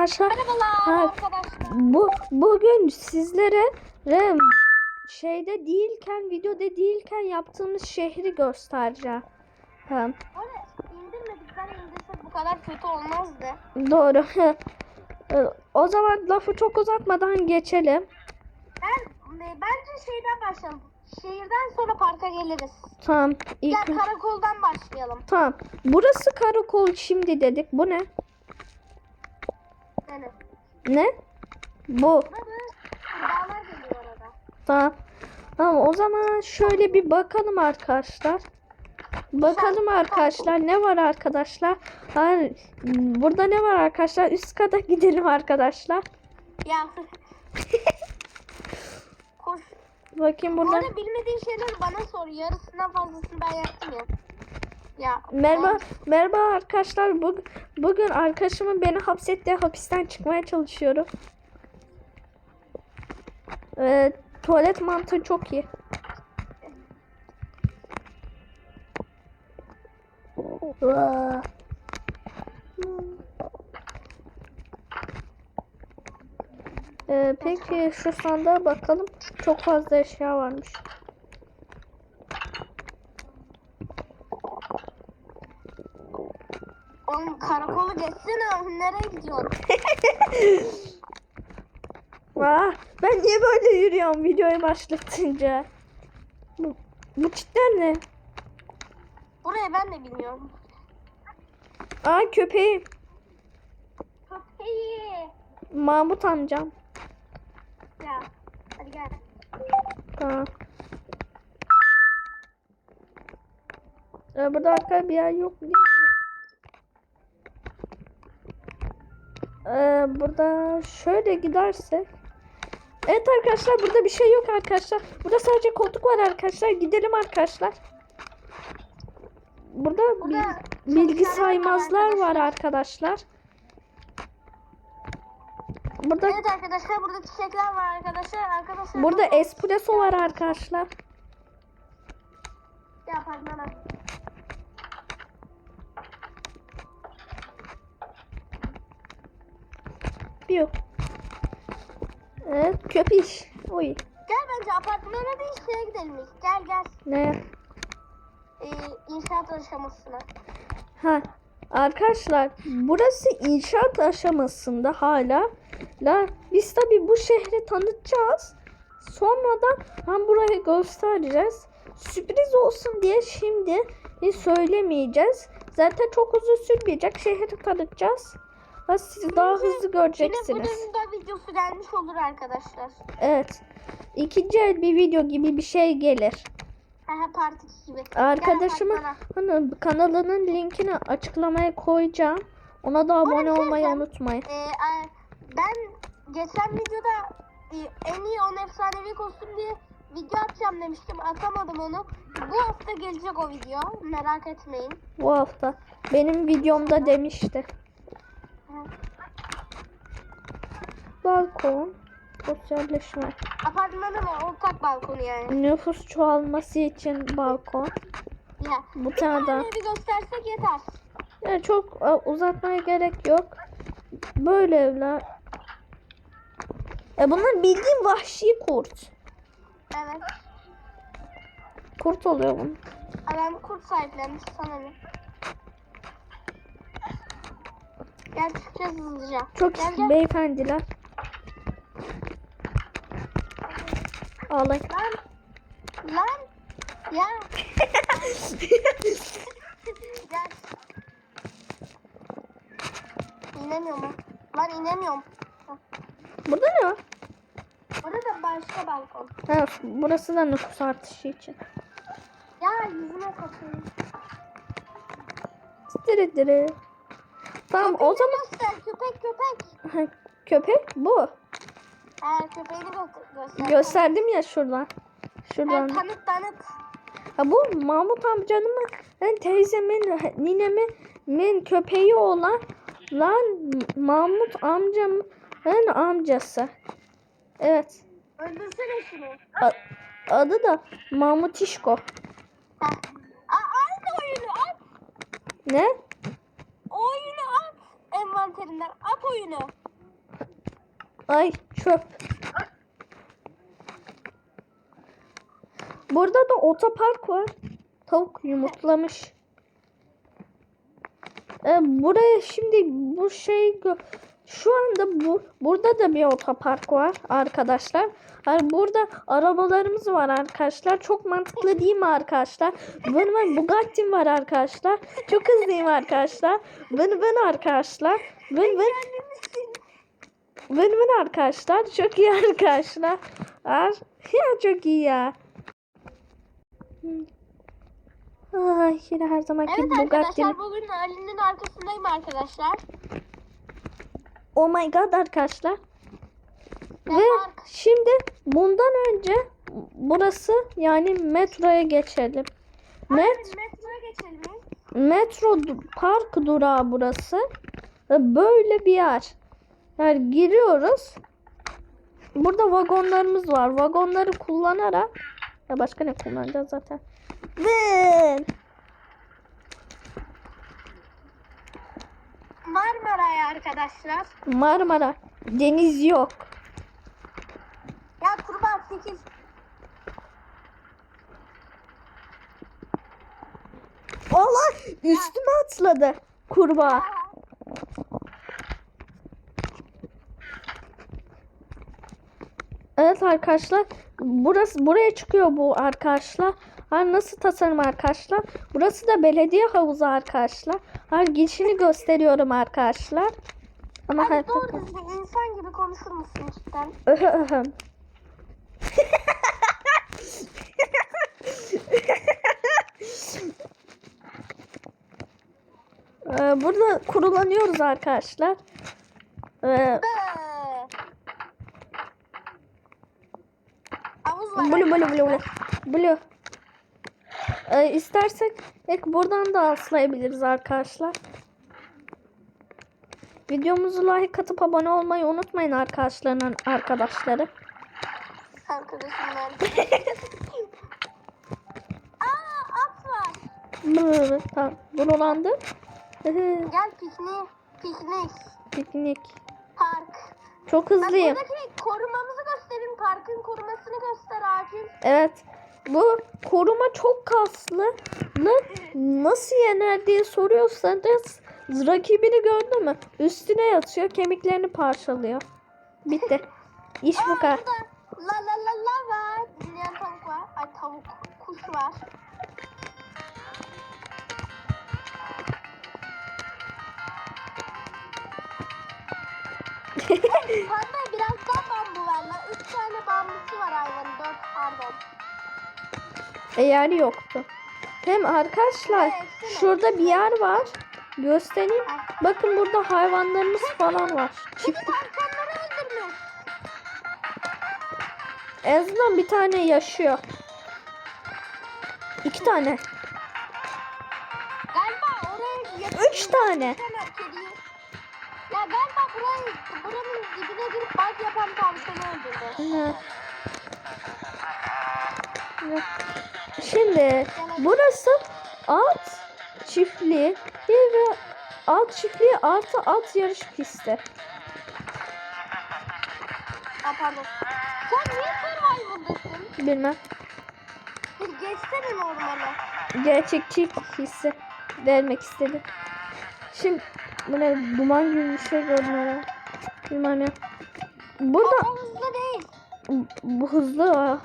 Arkadaşlar Merhabalar Ha, arkadaşlar. bu bugün sizlere rem şeyde değilken videoda değilken yaptığımız şehri göstereceğim. Ha, Böyle indirmedikten indirsek bu kadar kötü olmazdı. doğru. E, o zaman lafı çok uzatmadan geçelim. Ben e, bence şeyden başlayalım. Şehirden sonra parka geliriz. Tamam. İlk karakoldan başlayalım. Tamam. Burası karakol şimdi dedik. Bu ne? Yani. Ne? Bu. Baba dağlar geliyor orada. Tamam. Tamam o zaman şöyle bir bakalım arkadaşlar. Bakalım arkadaşlar ne var arkadaşlar? Hayır, burada ne var arkadaşlar? Üst kata gidelim arkadaşlar. Ya. Koş. Bakayım Bu burada. arada bilmediğin şeyleri bana sor. Yarısından fazlasını ben yaptım ya. Ya. Merhaba, merhaba arkadaşlar. Bu, bugün arkadaşımın beni hapsettiği hapisten çıkmaya çalışıyorum. Ee, tuvalet mantığı çok iyi. Ee, peki şu sandığa bakalım. Çok fazla eşya varmış. Oğlum karakolu geçsene. Nereye gidiyorsun? Aa, ben niye böyle yürüyorum videoyu başlatınca? Bu, bu cidden ne? Burayı ben de bilmiyorum. Aa köpeğim. Köpeği. Mahmut amcam. Ya. Hadi gel. Tamam. Ee, burada arka bir yer yok değil mi? Ee, burada şöyle gidersek. Evet arkadaşlar burada bir şey yok arkadaşlar. Burada sadece koltuk var arkadaşlar. Gidelim arkadaşlar. Burada, Burada bil- bilgi çocuklar var saymazlar var arkadaşlar. arkadaşlar. Burada Evet arkadaşlar burada çiçekler var arkadaşlar. Arkadaşlar burada burada espresso var arkadaşlar. Ya pardon. Yok. Evet köpiş. Oy. Gel bence apartmana değil şeye gidelim ilk. Gel gel. Ne? Ee, inşaat aşamasına. Ha. Arkadaşlar burası inşaat aşamasında hala. La biz tabi bu şehri tanıtacağız. Sonradan hem burayı göstereceğiz. Sürpriz olsun diye şimdi söylemeyeceğiz. Zaten çok uzun sürmeyecek. Şehri tanıtacağız. Ha, siz daha hızlı Yine bu göreceksiniz. durumda videosu gelmiş olur arkadaşlar. Evet. İkinci el bir video gibi bir şey gelir. Part 2 gibi. Arkadaşımın hani kanalının linkini açıklamaya koyacağım. Ona da abone şey olmayı diyeceğim. unutmayın. E, ben geçen videoda e, en iyi 10 efsanevi kostüm diye video atacağım demiştim. Atamadım onu. Bu hafta gelecek o video. Merak etmeyin. Bu hafta. Benim videomda demişti. Balkon. Sosyalleşme. Apartmanın ortak balkonu yani. Nüfus çoğalması için balkon. Ya. Bu tane daha. bir göstersek yeter. Yani çok e, uzatmaya gerek yok. Böyle evler. E bunlar bildiğin vahşi kurt. Evet. Kurt oluyor bunun. Adam kurt sahiplenmiş sana Gel çıkacağız hızlıca. Çok Gel gel. beyefendiler. Ağlayın. Lan. Lan. Ya. Gel. İnemiyorum ben. Lan inemiyorum. Burada ne var? Burada başka balkon. Ha, burası da nüfus artışı için. Ya yüzüme kapıyı. Dire dire. Tamam o Köpeğini zaman göster köpek köpek. köpek bu. Ha köpeğini gö- göster. Gösterdim ya şuradan. Şuradan. tanıt tanıt. Ha bu Mahmut amcanın ben teyzemin ninemin min köpeği olan lan Mahmut amcamın amcası. Evet. Öldürsene şunu. A- adı da Mahmut İşko. Ha. Aynı oyunu. Ne? Oyunu. Envanterinden at oyunu. Ay çöp. Burada da otopark var. Tavuk yumurtlamış. Ee, buraya şimdi bu şey şu anda bu burada da bir otopark var arkadaşlar. Yani burada arabalarımız var arkadaşlar. Çok mantıklı değil mi arkadaşlar? Vın vın Bugatti'm var arkadaşlar. Çok hızlıyım arkadaşlar. Vın vın arkadaşlar. Vın vın. Vın vın arkadaşlar. Çok iyi arkadaşlar. Ar ya çok iyi ya. Ay yine her zamanki Evet Bugatti'm. arkadaşlar bugün Ali'nin arkasındayım arkadaşlar. Oh my god arkadaşlar. Ne Ve fark? şimdi bundan önce burası yani metroya geçelim. Met metroya geçelim. metro park durağı burası. Ve böyle bir yer. Yani giriyoruz. Burada vagonlarımız var. Vagonları kullanarak ya başka ne kullanacağız zaten. Ve Marmara'ya arkadaşlar. Marmara deniz yok. Ya kurban 8. Allah üstüme atladı kurbağa. Evet arkadaşlar. Burası buraya çıkıyor bu arkadaşlar. Ha, nasıl tasarım arkadaşlar? Burası da belediye havuzu arkadaşlar. Ha, girişini gösteriyorum arkadaşlar. Ama her doğru düzgün insan gibi konuşur musun cidden? Ee, Burada kurulanıyoruz arkadaşlar. Ee. Havuz var. Blue blue blue blue. Blue. Ee, istersek buradan da aslayabiliriz arkadaşlar. Videomuzu like atıp abone olmayı unutmayın arkadaşların arkadaşları. Arkadaşımlar. Aa at var. tamam. Burulandı. Gel piknik. Piknik. Piknik. Park. Çok Bak hızlıyım. buradaki korumamızı gösterin. Parkın korumasını göster acil. Evet. Bu koruma çok kaslı. Nasıl yener diye soruyorsanız rakibini gördü mü? Üstüne yatıyor, kemiklerini parçalıyor. Bitti. İş bu kadar. la la la la var. Dinleyen tavuk var. Ay tavuk. Kuş var. Panda biraz daha bambu la. Üç tane bambusu var hayvanın. Dört pardon. Eğer yoktu. Hem arkadaşlar şurada bir yer var. Göstereyim. Bakın burada hayvanlarımız falan var. Çift insanları öldürmüş. En azından bir tane yaşıyor. İki tane. Galiba oraya Üç tane. Ya galiba burayı, buranın dibine girip bug yapan tavşanı öldürdü. Hı. Hı. Şimdi burası at çiftliği ve at çiftliği artı at yarış pisti. Aa pardon. Sen niye survival'dasın? Bilmem. Geçsene normale. Gerçekçi hissi vermek istedim. Şimdi bu ne duman gibi bir şey gördüm herhalde. Bilmem ya. Burada O hızlı değil. bu hızlı ha.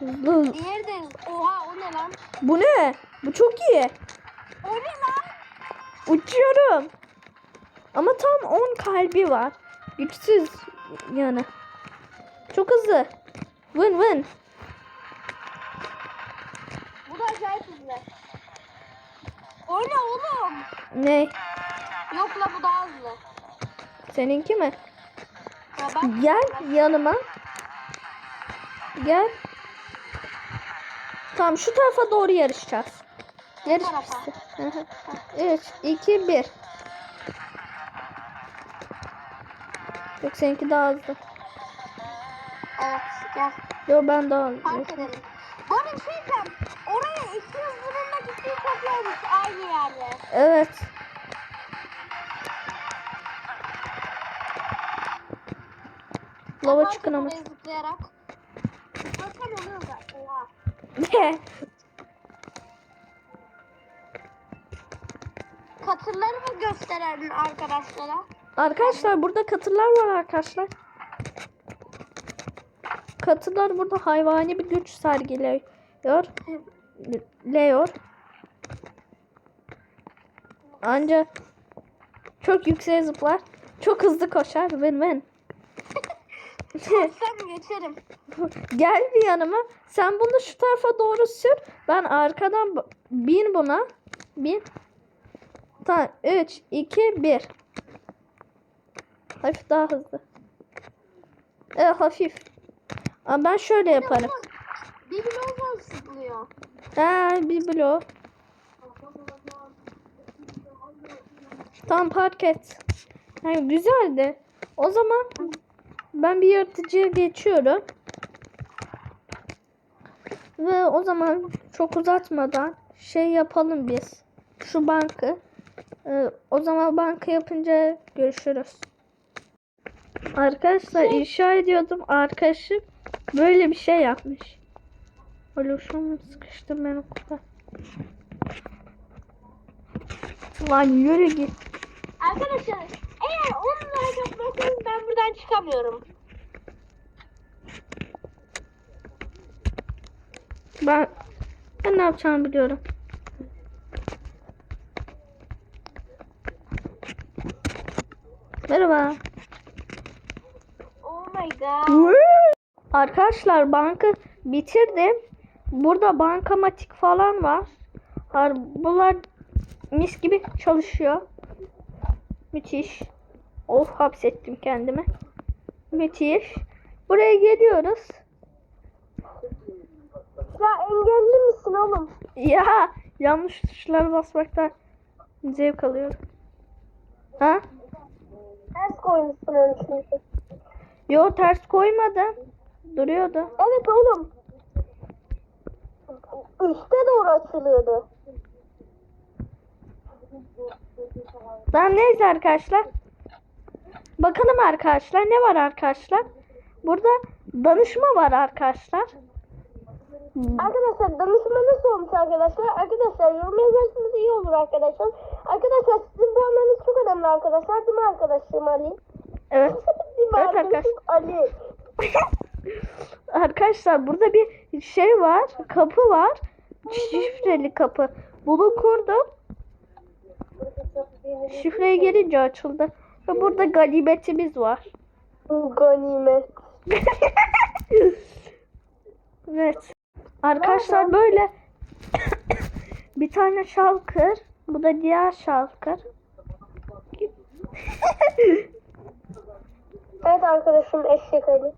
De hızlı. Oha o ne lan? Bu ne? Bu çok iyi. O ne lan? Uçuyorum. Ama tam 10 kalbi var. Güçsüz yani. Çok hızlı. Vın vın. Bu da acayip hızlı. O ne oğlum? Ne? Yok la bu daha hızlı. Seninki mi? Ya bak. Gel yanıma. Gel. Tamam şu tarafa doğru yarışacağız. Yarış pisti. 3, 2, 1. Yok seninki daha hızlı. Evet gel. Yok ben daha hızlı. Fark edelim. Bu arada bir şey diyeceğim. Oraya iki hızlının da gittiği olmuş aynı yerde. Evet. Lava Yaparken çıkın ama. oraya Zıplayarak. Zıplarken oluyor da. Oha. Katırları mı gösteren arkadaşlara? arkadaşlar burada katırlar var arkadaşlar. Katırlar burada hayvani bir güç sergiliyor. Leo. Ancak çok yükseğe zıplar. Çok hızlı koşar. Win win. Sen geçerim. Gel bir yanıma. Sen bunu şu tarafa doğru sür. Ben arkadan bin buna. Bin. Tamam. 3, 2, 1. Hafif daha hızlı. Evet hafif. Ama ben şöyle yaparım. Bir blok zıplıyor. Ha, bir blok. Tam park et. Yani güzeldi. O zaman ben bir yaratıcıya geçiyorum. Ve o zaman çok uzatmadan şey yapalım biz. Şu bankı. Ee, o zaman banka yapınca görüşürüz. Arkadaşlar inşa ediyordum. Arkadaşım böyle bir şey yapmış. An sıkıştım ben okulda. Lan yürü git. Arkadaşlar eğer 10 like atmazsanız ben buradan çıkamıyorum. Ben ben ne yapacağımı biliyorum. Merhaba. Oh my god. Arkadaşlar banka bitirdim. Burada bankamatik falan var. Bunlar mis gibi çalışıyor. Müthiş. Of hapsettim kendimi. Müthiş. Buraya geliyoruz. Ya engelli misin oğlum? Ya yanlış tuşlara basmaktan zevk alıyorum. Ha? Ters koymuşsun öyle çünkü. Yo ters koymadım. Duruyordu. Evet oğlum. Üste doğru açılıyordu. Tamam neyse arkadaşlar. Bakalım arkadaşlar ne var arkadaşlar? Burada danışma var arkadaşlar. Arkadaşlar danışma nasıl olmuş arkadaşlar? Arkadaşlar yorum yazarsanız iyi olur arkadaşlar. Arkadaşlar sizin puanlarınız çok önemli arkadaşlar. Değil mi arkadaşım Ali? Evet. Değil mi Evet arkadaşım Ali? Arkadaşlar burada bir şey var. Kapı var. Şifreli kapı. Bunu kurdum. Şifreye gelince açıldı. Ve burada ganimetimiz var. Ganimet. Evet. Arkadaşlar böyle bir tane şalkır. Bu da diğer şalkır. Evet arkadaşım eşek Ali.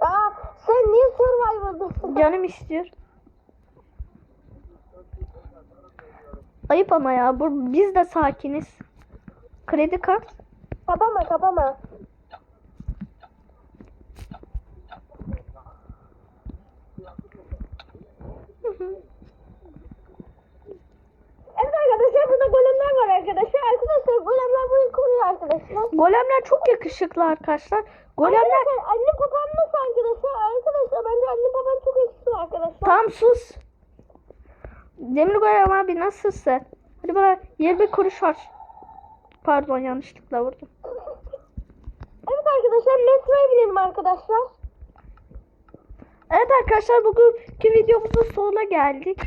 Aa sen niye Survivor'dasın? Canım istiyor. Ayıp ama ya. Bu, biz de sakiniz. Kredi kart. Kapama kapama. Evet arkadaşlar burada golemler var arkadaşlar. Arkadaşlar golemler burayı koruyor arkadaşlar. Golemler çok yakışıklı arkadaşlar. Golemler Arkadaşlar anne babam nasıl arkadaşlar? Arkadaşlar bence anne babam çok yakışıklı arkadaşlar. tam sus. Demir Golem abi nasılsın? Hadi bana 20 kuruş var. Pardon yanlışlıkla vurdum. Evet arkadaşlar metroya binelim arkadaşlar. Evet arkadaşlar bugünkü videomuzun sonuna geldik.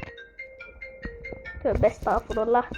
Tövbe estağfurullah.